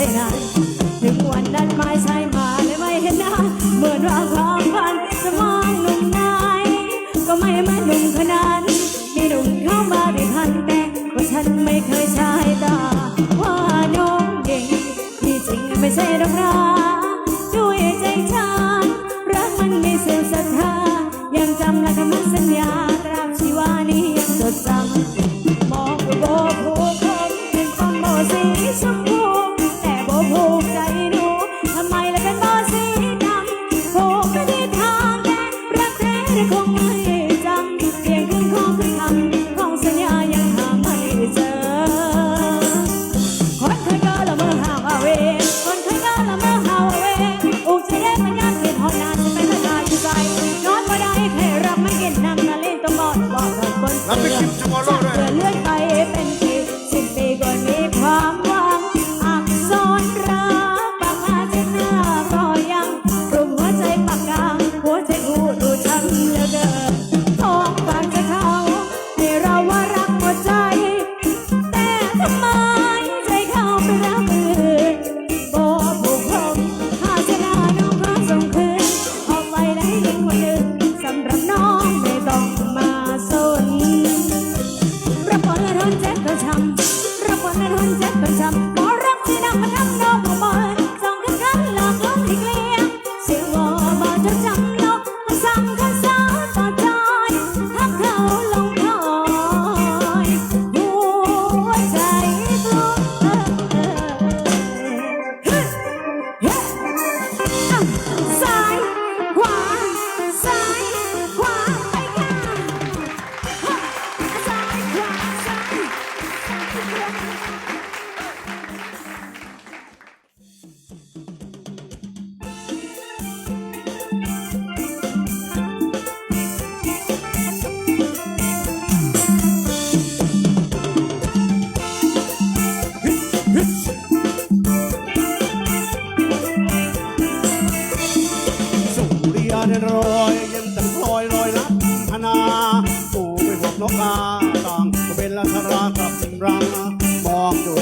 ช่นานถึงวันนั้นไม่ใช่มาเลยไม่เห็นหน้าเหมือนว่าความฝันจะมองหนุ่มนายก็ไม่เหมือนหนุ่มขนาด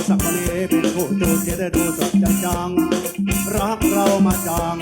สักวันนี้เป็นคู่จูเจได้ดูสดจังจังรักเรามาจัง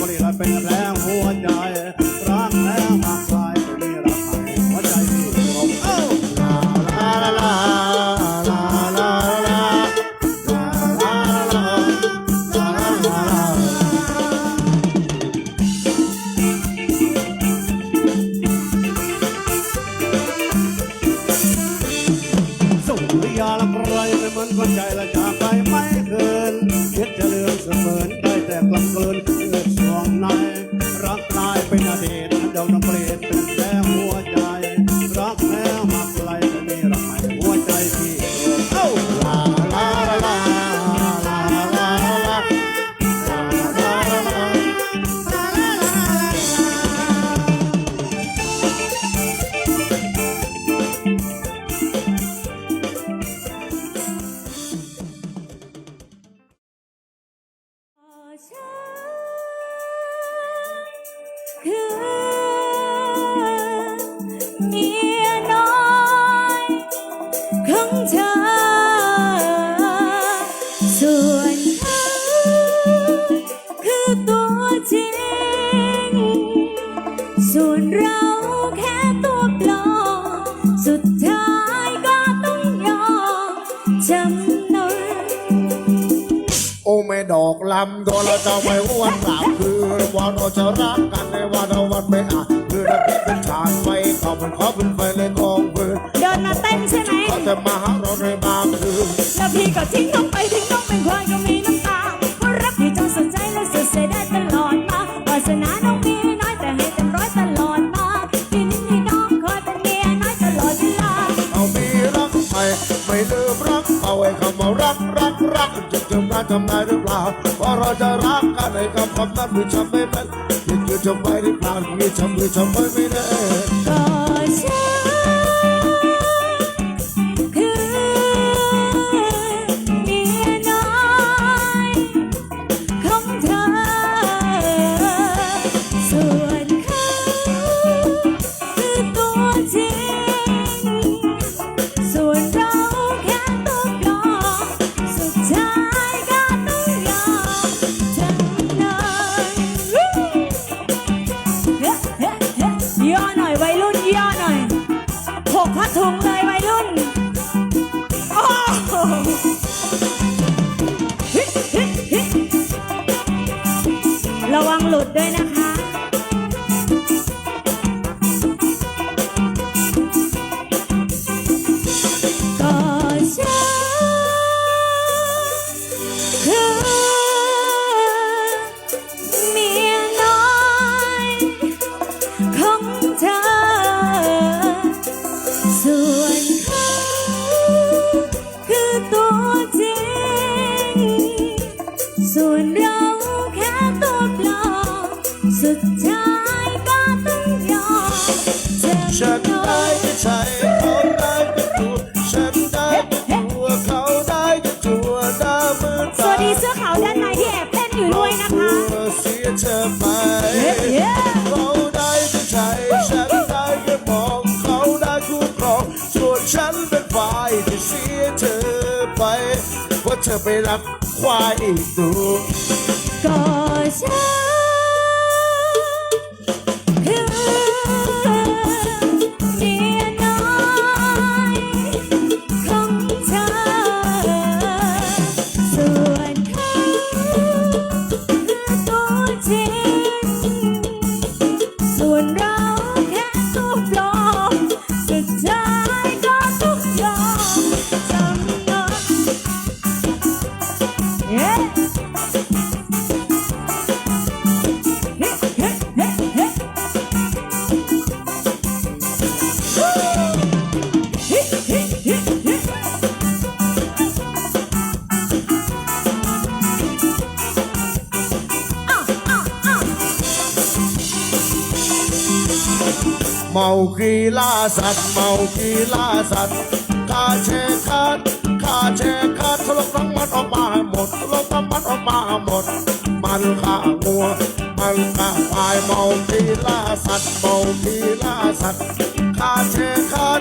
but in a 呀ำตัวเราจะไม่อ้วนกลับคือว่าเราจะรักกันในวันเราวันไม่อาจคือเราคิดเป็นฉากไฟเขาเป็นขอเป็นไฟเลยกองเพลินเดินมาเต้นใช่ไหมเขาจะมาหาเราในบางคืนแล้วพี่ก็ทิ้งน้องไปทิ้งน้องเป็นควายก็มีน้ำตาเพราะรักพี่จนสนใจและสุดเสียได้ตลอดมาวาสนาน้องมีน้อยแต่ให้เต็มร้อยตลอดมาพี่นี่ให้น้องคอยเป็นเมียน้อยตลอดเวลาเรามีรักใหม่ไม่ลืมรักเอาไว้คำว่ารักรักรักจะจำได้จำได้หรือเปล่า ว่าเราจะรักกันในคำคำนั้นไมีจำไม่เป็นยึดยืนจำไว้หรือเปล่ามีจำมีจำไว้ไม่ได้ ไปรับควายอีกตัว ก็ฉัน เมากีล่าสัตว์ เมากีล่าสัตว์คาเชคัดคาเชคัดทะลกทั้งมันออกมาหมดทะลกทั้งมันออกมาหมด มันฆ่างัว มันฆ่าควายเมากีล่าสัตว์ เมากีล่าสัตว์คาเชคัด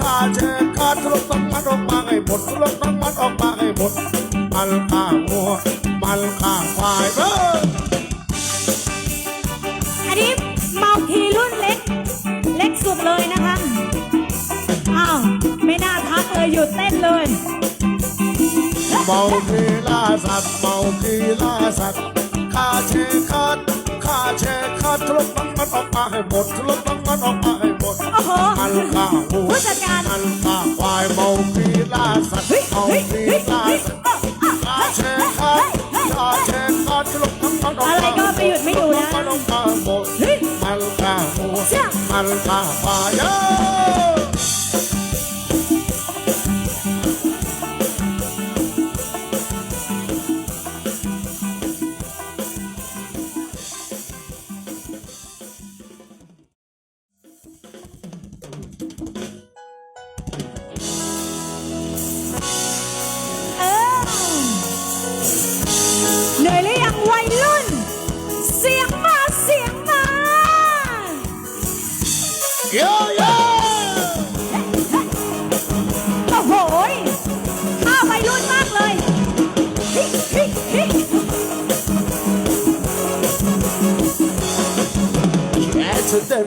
คาเชคัดทะลกทั้งมันออกมาให้หมดทะลกทั้งมันออกมาให้หมด มันฆ่า ยหยุดเต้นเลย เมาคีล่าสัตว์เมาคีล่าสัตว์ข้าเชคัดข้าเชคัดทะลุทั้งมันออกมาให้หมดทะลุทั้งมันออกมาให้หมดโอ้โหมันฆ่าวัวผู้จัดการมันฆ่าควายเมาคีล่าสัตว์เฮ้ยเมาเฮ้ยคีเฮ้ยล่าเฮ้ยสัตว์อ้าวอ้าวข้าเชคัดข้าเชคัดทะลุทั้งมันออกมาอะไรก็ไม่หยุดไม่อยู่นะมันออกมาหมดเฮ้ยมันฆ่าวัวจ้ะมันฆ่าควายเอ้ย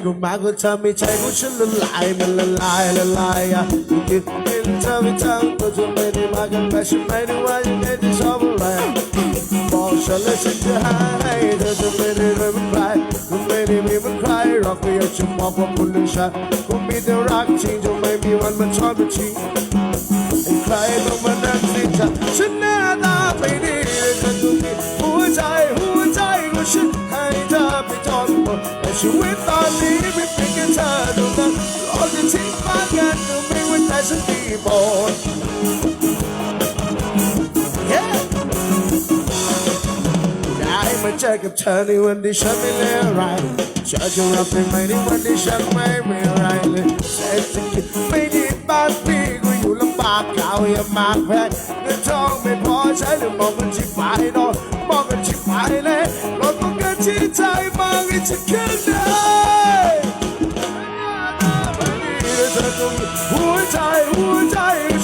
กูมากูทำให้ใจของฉันละลายมันละลายละลายอะคิดเห็นเธอไม่ทำก็จะไม่ได้มากันไปฉันไม่ได้ว่ายังไงจชอบอะไรบอกฉันเลยฉันจะหาให้เธอจะไม่ได้รวยเหมือนใครคงไม่ได้มีมันใครหรอกก็อยากจะบอกว่าคุณลืมฉันกูมีแต่รักจริงจะไม่มีวันมันชอบเป็นจริงใครต้องมานั่งติดฉันฉันหน้าตาไม่ดีแต่ตรงนี้หัวใจหัวใจของฉัน ชีวิตตอนนี้ไม่เป็นแค่เธอเท่นั้นรอจะทิ้งบ้านงานก็ไม่ไว้ใจสักทีโบนได้มาเจอกับเธอในวันที่ฉันไม่เลวร้ายเธอจะรับได้ไหมในวันที่ฉันไม่มีอะไรเลยเศรษฐกิจไม่ดีบ้านพี่กูอยู่ลำบากเขาอย่ามากแพงเงินทองไม่พอใช้เรืมองกันชิบหายนอนมองกันชิบหายเลย ที่ใจบางที่จะขึ้นได้หัวใจหัวใจ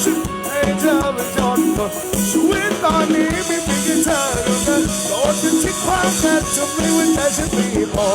ฉันให้เธอมาจนชีวิตตอนนี้ไม่มีแค่เธอเท่านั้โดนกันที่ความแค้นจมในวแต่ฉันมีพอ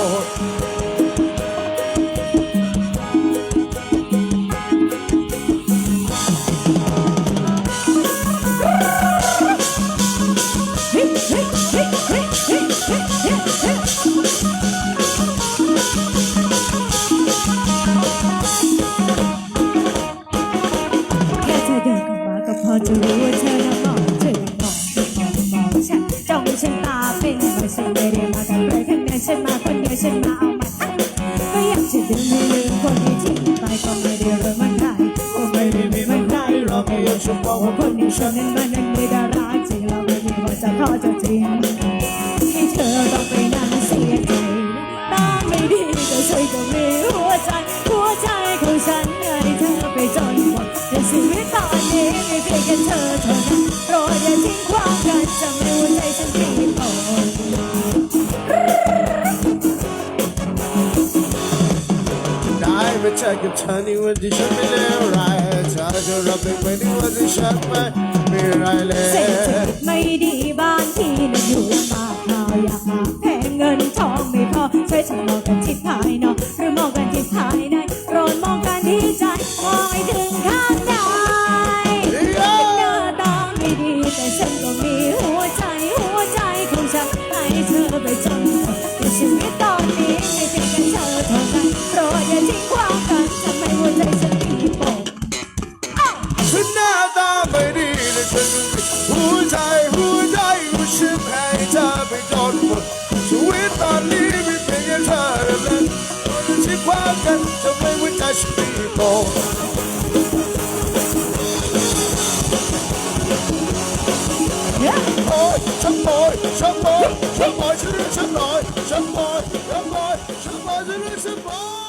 ว่าคนอย่างนนั้นมันยังไม่ได้รักจริเราไม่มีวันจะเข้าจะจริงให้เธอต้องไปนั่งเสียใจตาไม่ดีแช่วยนก็มีหัวใจ หัวใจของฉันให้เธอไปจนหมดแต่ชีวิตตอนนี้มีเพียงแค่เธอเท่านั้นโปรดอย่าทิ้งความกันจำในหัวใจฉันที่ปรได้มาเจอกับเธอในวันที่ฉันไม่ได้ร้าย ชาจะรับเป็นไม่ดีว่าจะชักไม่มีไรเลยเศรษฐกิจไม่ดีบ้านที่นั่นอยู่ลำบากข้าอยากมาแพงเงินทองไม่พอช่วยฉันมองกันทิศภายนอกหรือมองกันทิศภายในโปรดมองกันที่ใจมองให้ถึงข้างในเธอตาไม่ดีแต่ฉันก็มีหัวใจหัวใจของฉันให้เธอไปจน People. Yeah. Boy, boy, boy, boy, boy, boy, boy, boy, boy, boy, boy, boy, boy, boy, boy, boy, boy, boy,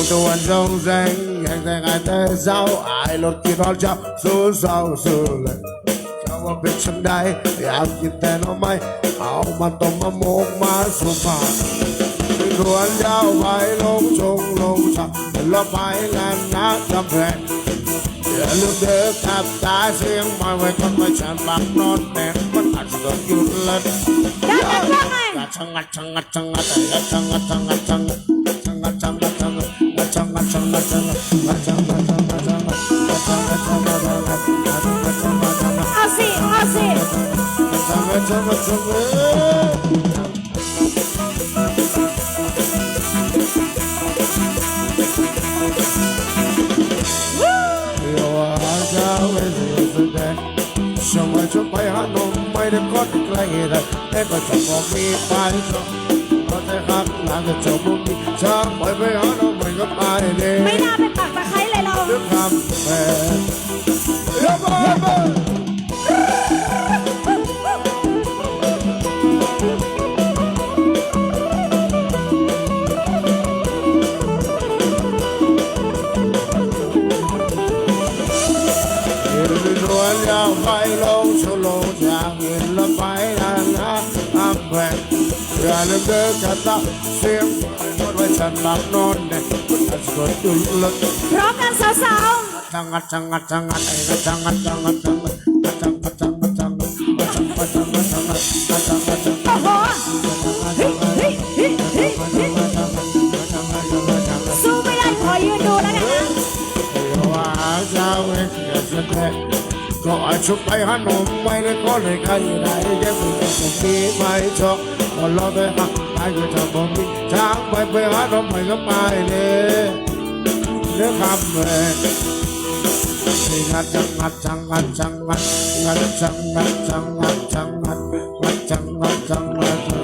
Auto and dâu dây Anh thành ai thế sao Ai lột kỳ đón chạm Dù sao dù lệ. Cháu ở bên chân đây Thì áo nhìn thế nó may. Áo mà tôm mà mốt mà xuống phạt Mình thuần dao bay lông trông lông chạm Mình lo bay là nát trăm hẹn Để lúc đứa cặp ta riêng Mọi người con mày chẳng bạc non đen Mất hạt rồi cứu lên. Đã chăng ngặt chẳng ngặt chẳng ngặt chẳng chăng chẳng chăng chẳng chăng chẳng Chop my way on ก็ไปเด็ไม่น่าเป็นปากตะไคร้เลยหราด้วแฟนรบิดรไปลงสโลจากเงินละไปนานนะอัมแพงอย่าลืมเดินกันตะเสียง เฮ้ยเฮ้ยเฮ้ยสู้ไม่ได้ขอยืนดูแล้วกันนะว่าเจ้าเองจะเสด็จก็อาชุบไปหาหนุ่มไม่ได้ก็เลยใครไหนจะมีจะมีไม่ชอบ คนเรอไปหักหายก็จะบ่มีทางไปไปหาทำไมก็ไปเลยเนื้อคำเลยงัดจังงัดจังงัดจังงัดงัดจังงัดจังงัดจังงัดงัดจังงัดจังงัดงัดจัง